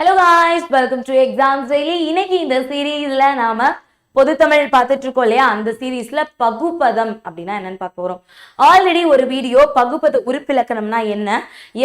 Hello guys welcome to exam daily இன்னைக்கு இந்த சீரீஸில் நாம பொதுத்தமிழ் பார்த்துட்டு இருக்கோம் இல்லையா? அந்த சீரீஸ்ல பகுபதம் அப்படின்னா என்னன்னு பார்க்க போறோம். ஆல்ரெடி ஒரு வீடியோ பகுபத உறுப்பிலக்கணம்னா என்ன?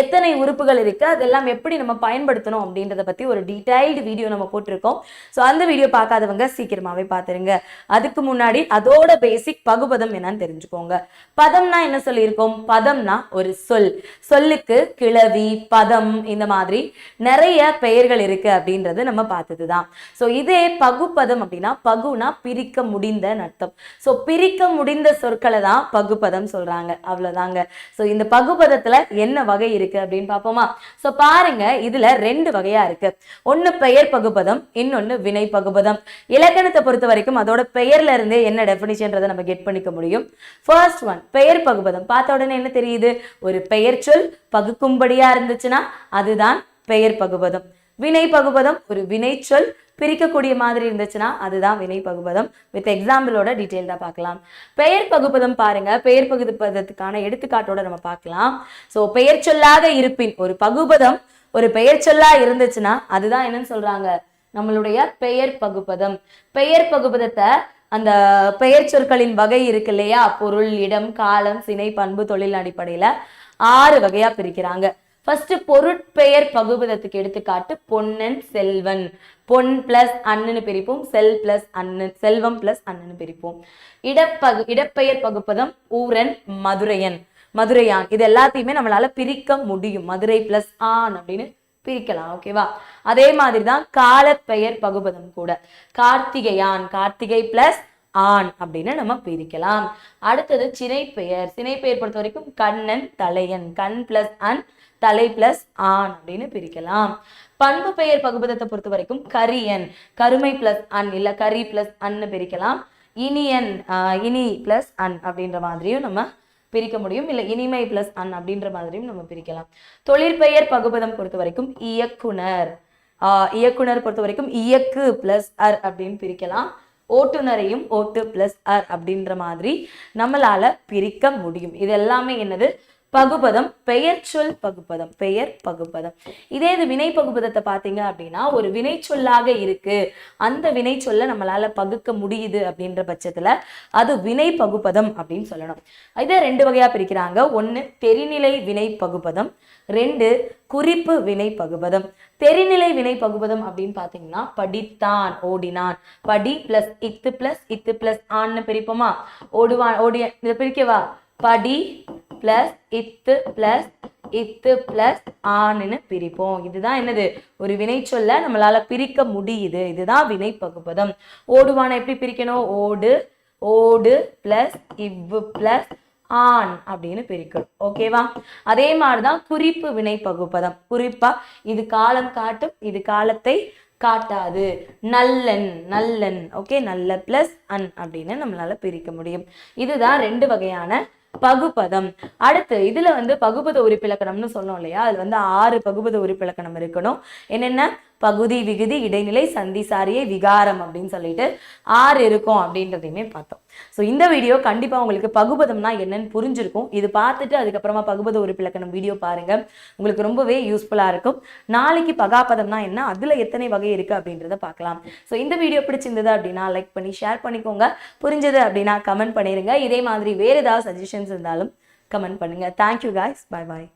எத்தனை உறுப்புகள் இருக்கு? அதெல்லாம் எப்படி நம்ம பயன்படுத்தணும் அப்படின்றத பத்தி ஒரு டீடைல்டு வீடியோ நம்ம போட்டிருக்கோம். ஸோ அந்த வீடியோ பார்க்காதவங்க சீக்கிரமாவே பார்த்துருங்க. அதுக்கு முன்னாடி அதோட பேசிக் பகுபதம் என்னன்னு தெரிஞ்சுக்கோங்க. பதம்னா என்ன சொல்லியிருக்கோம்? பதம்னா ஒரு சொல். சொல்லுக்கு கிளவி பதம் இந்த மாதிரி நிறைய பெயர்கள் இருக்கு அப்படின்றது நம்ம பார்த்தது தான் ஸோ இதே பகுப்பதம் அப்படின்னா பகு பகுனா பிரிக்க முடிந்த அர்த்தம் ஸோ பிரிக்க முடிந்த சொற்களை தான் பகுப்பதம் சொல்றாங்க. அவ்வளவுதாங்க. ஸோ இந்த பகுபதத்துல என்ன வகை இருக்கு அப்படின்னு பார்ப்போமா? ஸோ பாருங்க இதுல ரெண்டு வகையா இருக்கு. ஒன்னு பெயர் பகுபதம் இன்னொன்னு வினை பகுபதம். இலக்கணத்தை பொறுத்த வரைக்கும் அதோட பெயர்ல இருந்தே என்ன டெபினிஷன்றதை நம்ம கெட் பண்ணிக்க முடியும். ஃபர்ஸ்ட் ஒன் பெயர் பகுபதம். பார்த்த உடனே என்ன தெரியுது? ஒரு பெயர் சொல் பகுக்கும்படியா இருந்துச்சுன்னா அதுதான் பெயர் பகுபதம். வினை பகுபதம் ஒரு வினைச்சொல் பிரிக்கக்கூடிய மாதிரி இருந்துச்சுன்னா அதுதான் வினை பகுபதம். வித் எக்ஸாம்பிளோட டீட்டெயில்டாக பார்க்கலாம். பெயர் பகுப்பதம் பாருங்க. பெயர் பகுதிப்பதத்துக்கான எடுத்துக்காட்டோட நம்ம பார்க்கலாம். ஸோ பெயர் சொல்லாத இருப்பின் ஒரு பகுபதம் ஒரு பெயர் சொல்லா இருந்துச்சுன்னா அதுதான் என்னன்னு சொல்றாங்க. நம்மளுடைய பெயர் பகுப்பதம் பெயர் பகுப்பதத்தை அந்த பெயர் சொற்களின் வகை இருக்கு இல்லையா? பொருள் இடம் காலம் சினை பண்பு தொழில் அடிப்படையில ஆறு வகையா பிரிக்கிறாங்க. ஃபர்ஸ்ட் பொருட்பெயர் பகுபதத்துக்கு எடுத்துக்காட்டு பொன்னன் செல்வன். பொன் பிளஸ் அண்ணன்னு பிரிப்போம் செல் பிளஸ் அண்ணன் செல்வம் பிளஸ் அண்ணன்னு பிரிப்போம். இடப்பகு இடப்பெயர் பகுப்பதம் ஊரன் மதுரையன். மதுரையான். இது எல்லாத்தையுமே நம்மளால பிரிக்க முடியும். மதுரை பிளஸ் ஆன் அப்படின்னு பிரிக்கலாம் ஓகேவா அதே மாதிரி தான் காலப்பெயர் பகுபதம் கூட. கார்த்திகையான். கார்த்திகை பிளஸ் ஆண் அப்படின்னு நம்ம பிரிக்கலாம். அடுத்தது சினைப்பெயர் சினைப்பெயர் பொறுத்த வரைக்கும் கண்ணன் தலையன். கண் பிளஸ் அன் தலை பிளஸ் ஆண் அப்படின்னு பிரிக்கலாம். பண்பு பெயர் பகுபதத்தை பொறுத்த வரைக்கும் கரியன். கருமை பிளஸ் அன் இல்ல கரி பிளஸ் அன்னு பிரிக்கலாம். இனியன் ஆஹ் இனி பிளஸ் அன் அப்படின்ற மாதிரியும் நம்ம பிரிக்க முடியும். இல்லை இனிமை பிளஸ் அன் அப்படின்ற மாதிரியும் நம்ம பிரிக்கலாம். தொழிற்பெயர் பகுபதம் பொறுத்த வரைக்கும் இயக்குனர். ஆஹ் இயக்குனர் பொறுத்த வரைக்கும் இயக்கு பிளஸ் அர் அப்படின்னு பிரிக்கலாம். ஓட்டுநரையும் ஓட்டு பிளஸ் ஆர் அப்படின்ற மாதிரி நம்மளால பிரிக்க முடியும். இது எல்லாமே என்னது? பகுபதம் பெயர் சொல் பகுபதம் பெயர் பகுபதம். இதே இது வினை பகுபதத்தை பார்த்தீங்க அப்படின்னா ஒரு வினை சொல்லாக இருக்கு. அந்த வினை சொல்ல நம்மளால பகுக்க முடியுது அப்படின்ற பட்சத்துல அது வினை பகுபதம் அப்படின்னு சொல்லணும். இதை ரெண்டு வகையா பிரிக்கிறாங்க. ஒன்று தெரிநிலை வினை பகுபதம் ரெண்டு குறிப்பு வினை பகுபதம். தெரிநிலை வினை பகுபதம் அப்படின்னு பார்த்தீங்கன்னா படித்தான் ஓடினான். படி பிளஸ் இத்து பிளஸ் இத்து பிளஸ் ஆன்னு பிரிப்போமா? ஓடுவான் ஓடிய இதை பிரிக்கவா? படி பிளஸ் இத்து பிளஸ் இத்து பிளஸ் ஆன்னு பிரிப்போம். இதுதான் என்னது? ஒரு வினை சொல்ல நம்மளால பிரிக்க முடியுது. இதுதான் வினை பகுப்பதம். ஓடுவானை எப்படி பிரிக்கணும்? ஓடு ஓடு பிளஸ் இவ்வு பிளஸ் ஆண் அப்படின்னு பிரிக்கணும். ஓகேவா அதே மாதிரிதான் குறிப்பு வினை பகுப்பதம். குறிப்பா இது காலம் காட்டும் இது காலத்தை காட்டாது. நல்லன் நல்லன் ஓகே நல்ல பிளஸ் அன் அப்படின்னு நம்மளால பிரிக்க முடியும். இதுதான் ரெண்டு வகையான பகுபதம். அடுத்து இதுல வந்து பகுபத உறுப்பிலக்கணம்னு சொன்னோம் இல்லையா? அது வந்து ஆறு பகுபத உறுப்பிலக்கணம் இருக்கணும். என்னென்ன? பகுதி விகுதி இடைநிலை சந்தி சாரியை விகாரம் அப்படின்னு சொல்லிட்டு ஆறு இருக்கும் அப்படின்றதையுமே பார்த்தோம். ஸோ இந்த வீடியோ கண்டிப்பாக உங்களுக்கு பகுபதம்னா என்னன்னு புரிஞ்சிருக்கும். இது பார்த்துட்டு அதுக்கப்புறமா பகுபத உறுப்பிலக்கணம் வீடியோ பாருங்க. உங்களுக்கு ரொம்பவே யூஸ்ஃபுல்லாக இருக்கும். நாளைக்கு பகாபதம்னா என்ன? அதில் எத்தனை வகை இருக்குது அப்படின்றத பார்க்கலாம். ஸோ இந்த வீடியோ பிடிச்சிருந்தது அப்படின்னா லைக் பண்ணி ஷேர் பண்ணிக்கோங்க. புரிஞ்சது அப்படின்னா கமெண்ட் பண்ணிருங்க. இதே மாதிரி வேறு ஏதாவது சஜஷன்ஸ் இருந்தாலும் கமெண்ட் பண்ணுங்கள் தேங்க்யூ காய்ஸ் பாய் பாய்